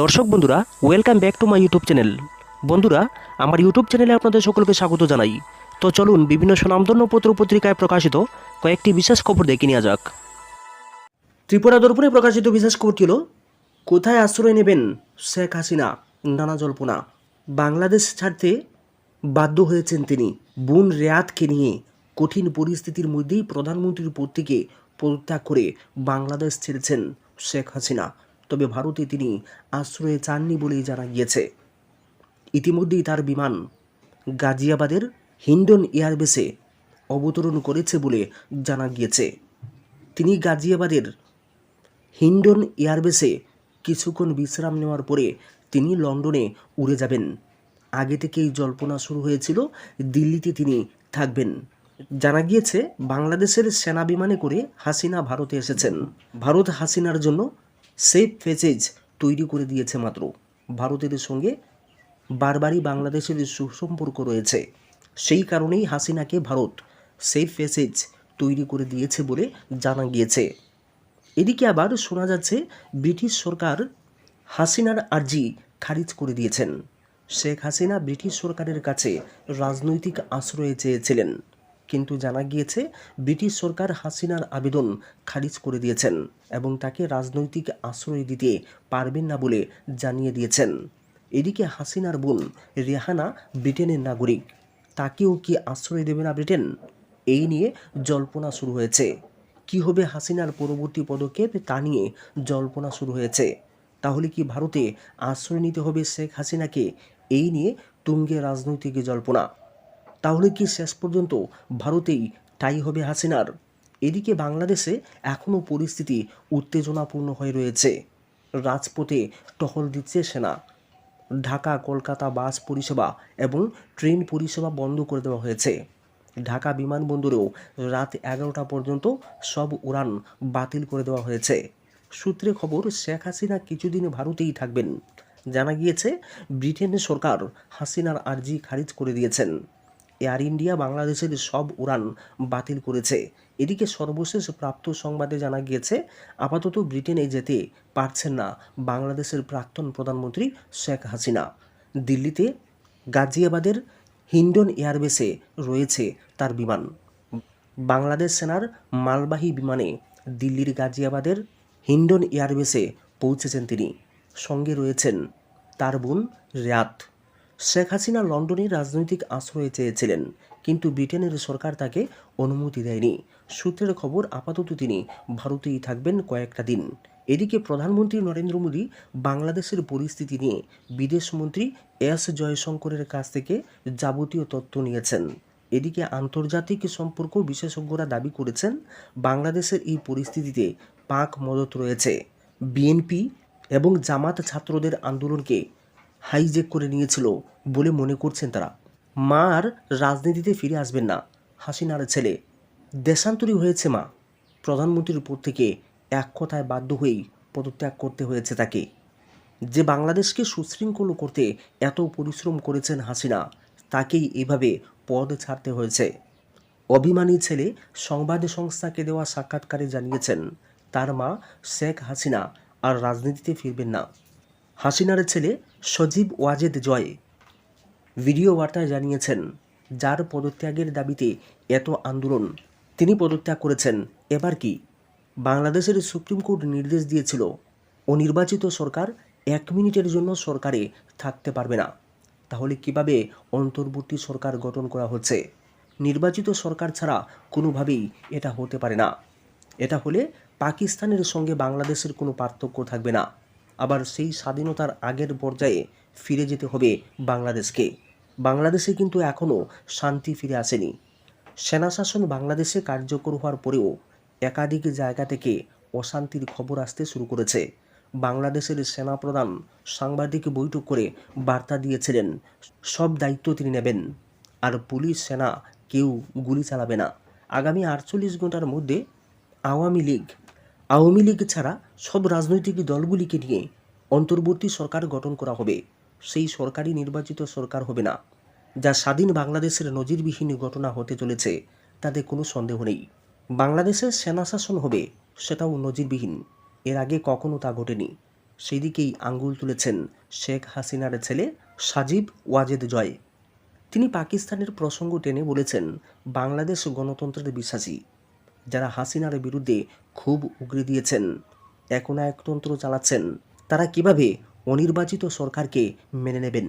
দর্শক বন্ধুরা welcome back to my YouTube channel বন্ধুরা, আমার ইউটিউব চ্যানেলে আপনাদের সকলকে স্বাগত জানাই। তো চলুন বিভিন্ন সুনামধন্য পত্র পত্রিকায় প্রকাশিত কয়েকটি বিশেষ খবর দেখে নেওয়া যাক। ত্রিপুরা দর্পণে প্রকাশিত বিশেষ খবরটি হল, কোথায় আশ্রয় নেবেন শেখ হাসিনা? নানা জল্পনা। বাংলাদেশ ছাড়তে বাধ্য হয়েছেন তিনি। বুন রেয়াতকে নিয়ে কঠিন পরিস্থিতির মধ্যেই প্রধানমন্ত্রীর পদ থেকে পদত্যাগ করে বাংলাদেশ ছেড়েছেন শেখ হাসিনা। তবে ভারতে তিনি আশ্রয়ে চাননি বলেই জানা গিয়েছে। ইতিমধ্যেই তার বিমান গাজিয়াবাদের হিন্ডন এয়ারবেসে অবতরণ করেছে বলে জানা গিয়েছে। তিনি গাজিয়াবাদের হিন্ডন এয়ারবেসে কিছুক্ষণ বিশ্রাম নেওয়ার পরে তিনি লন্ডনে উড়ে যাবেন। আগে থেকেই জল্পনা শুরু হয়েছিল, দিল্লিতে তিনি থাকবেন। জানা গিয়েছে, বাংলাদেশের সেনা বিমানে করে হাসিনা ভারতে এসেছেন। ভারত হাসিনার জন্য সেফ প্যাসেজ তৈরি করে দিয়েছে মাত্র। ভারতের সঙ্গে বারবারই বাংলাদেশের সুসম্পর্ক রয়েছে। সেই কারণেই হাসিনাকে ভারত সেফ প্যাসেজ তৈরি করে দিয়েছে বলে জানা গিয়েছে। এদিকে আবার শোনা যাচ্ছে, ব্রিটিশ সরকার হাসিনার আর্জি খারিজ করে দিয়েছেন। শেখ হাসিনা ব্রিটিশ সরকারের কাছে রাজনৈতিক আশ্রয়ে চেয়েছিলেন। কিন্তু জানা গিয়েছে, ব্রিটিশ সরকার হাসিনার আবেদন খারিজ করে দিয়েছেন এবং তাকে রাজনৈতিক আশ্রয় দিতে পারবেন না বলে জানিয়ে দিয়েছেন। এদিকে হাসিনার বোন রেহানা ব্রিটেনের নাগরিক, তাকেও কি আশ্রয় দেবে না ব্রিটেন? এই নিয়ে জল্পনা শুরু হয়েছে। কি হবে হাসিনার পরবর্তী পদক্ষেপ তা নিয়ে জল্পনা শুরু হয়েছে। তাহলে কি ভারতে আশ্রয় নিতে হবে শেখ হাসিনাকে? এই নিয়ে তুঙ্গে রাজনৈতিক জল্পনা। তাহলে কি শেষ পর্যন্ত ভারতেই টাই হবে হাসিনার? এদিকে বাংলাদেশে এখনও পরিস্থিতি উত্তেজনাপূর্ণ হয়ে রয়েছে। রাজপথে টহল দিচ্ছে সেনা। ঢাকা, কলকাতা বাস পরিষেবা এবং ট্রেন পরিষেবা বন্ধ করে দেওয়া হয়েছে। ঢাকা বিমানবন্দরেও রাত এগারোটা পর্যন্ত সব উড়ান বাতিল করে দেওয়া হয়েছে। সূত্রে খবর, শেখ হাসিনা কিছুদিন ভারতেই থাকবেন। জানা গিয়েছে, ব্রিটেনের সরকার হাসিনার আর্জি খারিজ করে দিয়েছেন। এয়ার ইন্ডিয়া বাংলাদেশের সব উড়ান বাতিল করেছে। এদিকে সর্বশেষ প্রাপ্ত সংবাদে জানা গিয়েছে, আপাতত ব্রিটেনে যেতে পারছেন না বাংলাদেশের প্রাক্তন প্রধানমন্ত্রী শেখ হাসিনা। দিল্লিতে গাজিয়াবাদের হিন্ডন এয়ারবেসে রয়েছে তার বিমান। বাংলাদেশ সেনার মালবাহী বিমানে দিল্লির গাজিয়াবাদের হিন্ডন এয়ারবেসে পৌঁছেছেন তিনি। সঙ্গে রয়েছেন তার বোন রেয়াত শেখ হাসিনা লন্ডনে রাজনৈতিক আশ্রয় চেয়েছিলেন, কিন্তু ব্রিটেনের সরকার তাকে অনুমতি দেয়নি। সূত্রের খবর, আপাতত তিনি ভারতেই থাকবেন কয়েকটা দিন। এদিকে প্রধানমন্ত্রী নরেন্দ্র মোদী বাংলাদেশের পরিস্থিতি নিয়ে বিদেশমন্ত্রী এস জয়শঙ্করের কাছ থেকে যাবতীয় তথ্য নিয়েছেন। এদিকে আন্তর্জাতিক সম্পর্ক বিশেষজ্ঞরা দাবি করেছেন, বাংলাদেশের এই পরিস্থিতিতে পাক মদত রয়েছে। বিএনপি এবং জামাত ছাত্রদের আন্দোলনকে হাইজেক করে নিয়েছিল বলে মনে করছেন তারা। মা আর রাজনীতিতে ফিরে আসবেন না, হাসিনার ছেলে। দেশান্তরী হয়েছে মা। প্রধানমন্ত্রীর উপর থেকে এক কথায় বাধ্য হয়েই পদত্যাগ করতে হয়েছে তাকে। যে বাংলাদেশকে সুশৃঙ্খল করতে এত পরিশ্রম করেছেন হাসিনা, তাকেই এভাবে পদ ছাড়তে হয়েছে। অভিমানী ছেলে সংবাদ সংস্থাকে দেওয়া সাক্ষাৎকারে জানিয়েছেন, তার মা শেখ হাসিনা আর রাজনীতিতে ফিরবেন না। হাসিনার ছেলে সজীব ওয়াজেদ জয়। ভিডিও বার্তায় জানিয়েছেন, যার পদত্যাগের দাবিতে এত আন্দোলন। তিনি পদত্যাগ করেছেন। এবার কি? বাংলাদেশের সুপ্রিম কোর্ট নির্দেশ দিয়েছিল, অনির্বাচিত সরকার এক মিনিটের জন্য সরকারে থাকতে পারবে না। তাহলে কীভাবে অন্তর্বর্তী সরকার গঠন করা হচ্ছে? নির্বাচিত সরকার ছাড়া কোনোভাবেই এটা হতে পারে না। এটা হলে পাকিস্তানের সঙ্গে বাংলাদেশের কোনো পার্থক্য থাকবে না। আবার সেই স্বাধীনতার আগের পর্যায়ে ফিরে যেতে হবে বাংলাদেশকে। বাংলাদেশে কিন্তু এখনও শান্তি ফিরে আসেনি। সেনাশাসন বাংলাদেশে কার্যকর হওয়ার পরেও একাধিক জায়গা থেকে অশান্তির খবর আসতে শুরু করেছে। বাংলাদেশের সেনাপ্রধান সাংবাদিক বৈঠক করে বার্তা দিয়েছিলেন, সব দায়িত্ব তিনি নেবেন, আর পুলিশ, সেনা কেউ গুলি চালাবে না। আগামী আটচল্লিশ ঘণ্টার মধ্যে আওয়ামী লীগ আওয়ামী লীগ ছাড়া সব রাজনৈতিক দলগুলিকে নিয়ে অন্তর্বর্তী সরকার গঠন করা হবে। সেই সরকারি নির্বাচিত সরকার হবে না। যা স্বাধীন বাংলাদেশের নজিরবিহীন ঘটনা হতে চলেছে, তাতে কোনো সন্দেহ নেই। বাংলাদেশের সেনা শাসন হবে, সেটাও নজিরবিহীন। এর আগে কখনো তা ঘটেনি। সেই দিকেই আঙ্গুল তুলেছেন শেখ হাসিনার ছেলে সাজিব ওয়াজেদ জয়। তিনি পাকিস্তানের প্রসঙ্গ টেনে বলেছেন, বাংলাদেশ গণতন্ত্রের বিশ্বাসী। যারা হাসিনার বিরুদ্ধে খুব উগরে দিয়েছেন এখন একতন্ত্র চালাচ্ছেন, তারা কীভাবে অনির্বাচিত সরকারকে মেনে নেবেন?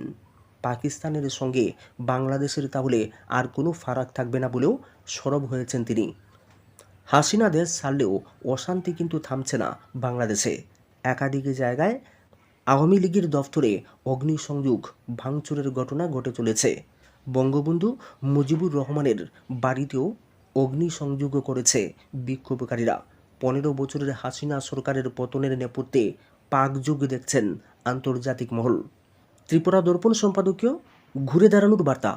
পাকিস্তানের সঙ্গে বাংলাদেশের তাহলে আর কোনো ফারাক থাকবে না বলেও সরব হয়েছেন তিনি। হাসিনা দেশ ছাড়লেও অশান্তি কিন্তু থামছে না বাংলাদেশে। একাধিক জায়গায় আওয়ামী লীগের দফতরে অগ্নিসংযোগ, ভাঙচুরের ঘটনা ঘটে চলেছে। বঙ্গবন্ধু মুজিবুর রহমানের বাড়িতেও অগ্নিসংযোগ করেছে বিক্ষোভকারীরা। পনেরো বছরের হাসিনা সরকারের পতনের নেপথ্যে পাকযুগ দেখছেন আন্তর্জাতিক মহল। ত্রিপুরা দর্পণ সম্পাদকীয় ঘুরে দাঁড়ানোর বার্তা।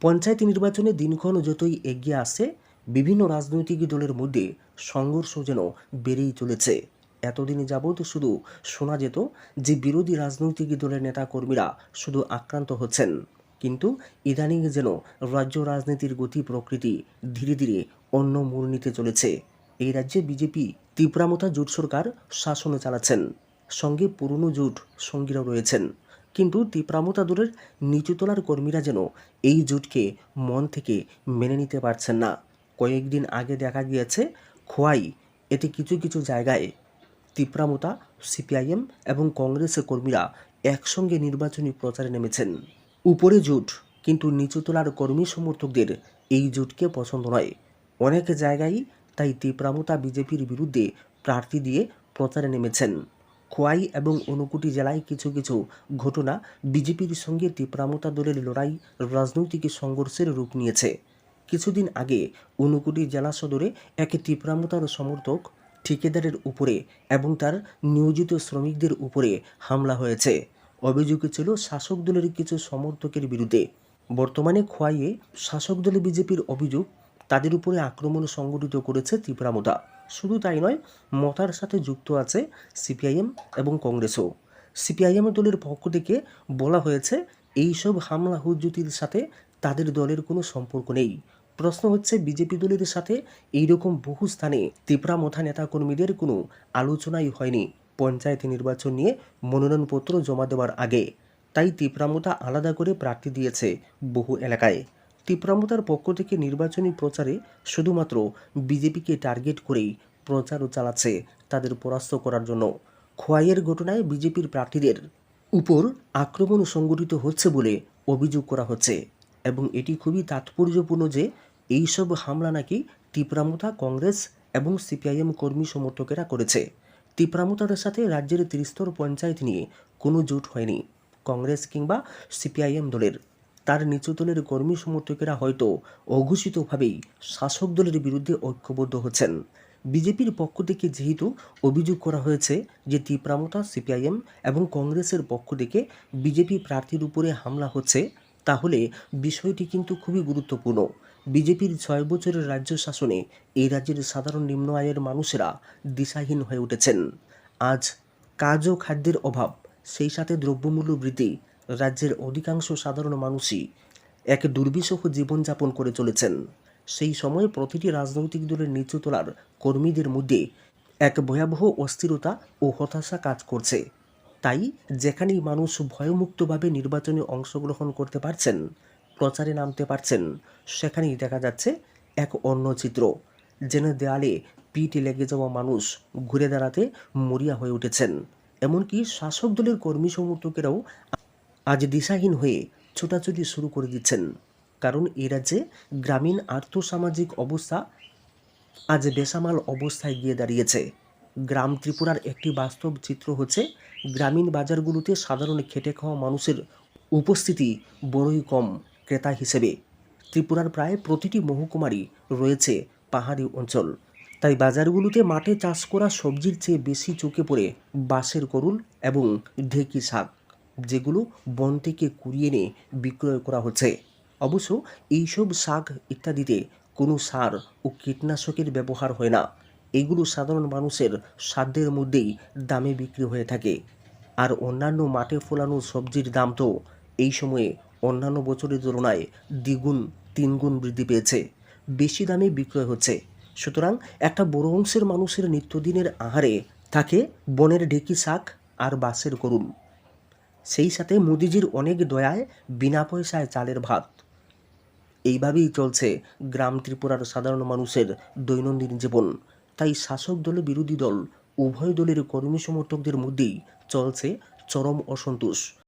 পঞ্চায়েত নির্বাচনে দিনক্ষণ যতই এগিয়ে আসে বিভিন্ন রাজনৈতিক দলের মধ্যে সংঘর্ষ যেন বেড়েই চলেছে। এতদিন যাবৎ শুধু শোনা যেত যে বিরোধী রাজনৈতিক দলের নেতাকর্মীরা শুধু আক্রান্ত হচ্ছেন। কিন্তু ইদানিং যেন রাজ্য রাজনীতির গতি প্রকৃতি ধীরে ধীরে অন্য মোড় নিতে চলেছে। এই রাজ্যে বিজেপি তীব্রামতা জোট সরকার শাসনে চালাচ্ছেন। সঙ্গে পুরনো জোট সঙ্গীরাও রয়েছেন। কিন্তু তীব্রামতা দূরের নিচুতলার কর্মীরা যেন এই জোটকে মন থেকে মেনে নিতে পারছেন না। কয়েকদিন আগে দেখা গিয়েছে, খোয়াই এতে কিছু কিছু জায়গায় তীব্রামতা, সিপিআইএম এবং কংগ্রেসের কর্মীরা একসঙ্গে নির্বাচনী প্রচারে নেমেছেন। উপরে জোট, কিন্তু নিচুতলার কর্মী সমর্থকদের এই জোটকে পছন্দ নয়। অনেক জায়গায় তাই তীব্রামতা বিজেপির বিরুদ্ধে প্রার্থী দিয়ে প্রচারে নেমেছেন। খোয়াই এবং অনুকুটি জেলায় কিছু কিছু ঘটনা বিজেপির সঙ্গে তীব্রামতা দলের লড়াই রাজনৈতিক সংঘর্ষের রূপ নিয়েছে। কিছুদিন আগে অনুকুটি জেলা সদরে এক তীব্রামতার সমর্থক ঠিকাদারের উপরে এবং তার নিয়োজিত শ্রমিকদের উপরে হামলা হয়েছে। অভিযোগ ছিল শাসক দলের কিছু সমর্থকের বিরুদ্ধে। বর্তমানে খোয়াইয়ে শাসক দলে বিজেপির অভিযোগ, তাদের উপরে আক্রমণ সংগঠিত করেছে তীব্রামতা শুধু তাই নয়, মতার সাথে যুক্ত আছে সিপিআইএম এবং কংগ্রেসও। সিপিআইএম দলের পক্ষ থেকে বলা হয়েছে, এইসব হামলা হুজ্জুতির সাথে তাদের দলের কোনো সম্পর্ক নেই। প্রশ্ন হচ্ছে, বিজেপি দলের সাথে এইরকম বহু স্থানে তীব্রামথা নেতাকর্মীদের কোনো আলোচনাই হয়নি। পঞ্চায়েত নির্বাচন নিয়ে মনোনয়নপত্র জমা দেওয়ার আগে। তাই তীব্রামতা আলাদা করে প্রার্থী দিয়েছে বহু এলাকায়। তীব্রামতার পক্ষ থেকে নির্বাচনী প্রচারে শুধুমাত্র বিজেপিকে টার্গেট করেই প্রচারও চালাচ্ছে তাদের পরাস্ত করার জন্য। খোয়াইয়ের ঘটনায় বিজেপির প্রার্থীদের উপর আক্রমণ সংগঠিত হচ্ছে বলে অভিযোগ করা হচ্ছে এবং এটি খুবই তাৎপর্যপূর্ণ যে এইসব হামলা নাকি তীব্রামতা কংগ্রেস এবং সিপিআইএম কর্মী সমর্থকেরা করেছে। তীব্রামতার সাথে রাজ্যের ত্রিস্তর পঞ্চায়েত নিয়ে কোনো জোট হয়নি, কংগ্রেস কিংবা সিপিআইএম দলের। তার নিচু দলের কর্মী সমর্থকেরা হয়তো অঘোষিতভাবেই শাসক দলের বিরুদ্ধে ঐক্যবদ্ধ হচ্ছেন। বিজেপির পক্ষ থেকে যেহেতু অভিযোগ করা হয়েছে যে তীব্রামতা, সিপিআইএম এবং কংগ্রেসের পক্ষ থেকে বিজেপি প্রার্থীর উপরে হামলা হচ্ছে তাহলে বিষয়টি কিন্তু খুবই গুরুত্বপূর্ণ। বিজেপির ছয় বছরের রাজ্য শাসনে এই রাজ্যের সাধারণ নিম্ন আয়ের মানুষেরা দিশাহীন হয়ে উঠেছেন। আজ কাজ ও খাদ্যের অভাব, সেই সাথে দ্রব্যমূল্য বৃদ্ধি রাজ্যের অধিকাংশ সাধারণ মানুষই এক দুর্বিষহ জীবনযাপন করে চলেছেন। সেই সময়ে প্রতিটি রাজনৈতিক দলের নিচুতলার কর্মীদের মধ্যে এক ভয়াবহ অস্থিরতা ও হতাশা কাজ করছে। তাই যেখানেই মানুষ ভয়মুক্তভাবে নির্বাচনে অংশগ্রহণ করতে পারছেন, প্রচারে নামতে পারছেন, সেখানেই দেখা যাচ্ছে এক অন্য চিত্র। যেন দেয়ালে পিঠ লেগে যাওয়া মানুষ ঘুরে দাঁড়াতে মরিয়া হয়ে উঠেছেন। এমনকি শাসক দলের কর্মী সমর্থকেরাও আজ দিশাহীন হয়ে ছোটাছুটি শুরু করে দিচ্ছেন। কারণ এ রাজ্যে গ্রামীণ আর্থসামাজিক অবস্থা আজ বেসামাল অবস্থায় গিয়ে দাঁড়িয়েছে। গ্রাম ত্রিপুরার একটি বাস্তব চিত্র হচ্ছে, গ্রামীণ বাজারগুলোতে সাধারণ খেটে খাওয়া মানুষের উপস্থিতি বড়ই কম ক্রেতা হিসেবে। ত্রিপুরার প্রায় প্রতিটি মহকুমারই রয়েছে পাহাড়ি অঞ্চল। তাই বাজারগুলোতে মাঠে চাষ করা সবজির চেয়ে বেশি চোখে পড়ে বাঁশের করুল এবং ঢেকি শাক, যেগুলো বন থেকে কুড়িয়ে এনে বিক্রয় করা হচ্ছে। অবশ্য এইসব শাক ইত্যাদিতে কোনো সার ও কীটনাশকের ব্যবহার হয় না। এগুলো সাধারণ মানুষের সাধ্যের মধ্যেই দামে বিক্রি হয়ে থাকে। আর অন্যান্য মাঠে ফোলানো সবজির দাম তো এই সময়ে অন্যান্য বছরের তুলনায় দ্বিগুণ, তিনগুণ বৃদ্ধি পেয়েছে। বেশি দামে বিক্রয় হচ্ছে। সুতরাং একটা বড় অংশের মানুষের নিত্যদিনের আহারে থাকে বনের ঢেকি শাক আর বাসের করুন সেই সাথে মোদিজির অনেক দয়ায় বিনা পয়সায় চালের ভাত। এইভাবেই চলছে গ্রাম ত্রিপুরার সাধারণ মানুষের দৈনন্দিন জীবন। তাই শাসক দল বিরোধী দল উভয় দলের কর্মী সমর্থকদের মধ্যেই চলছে চরম অসন্তোষ।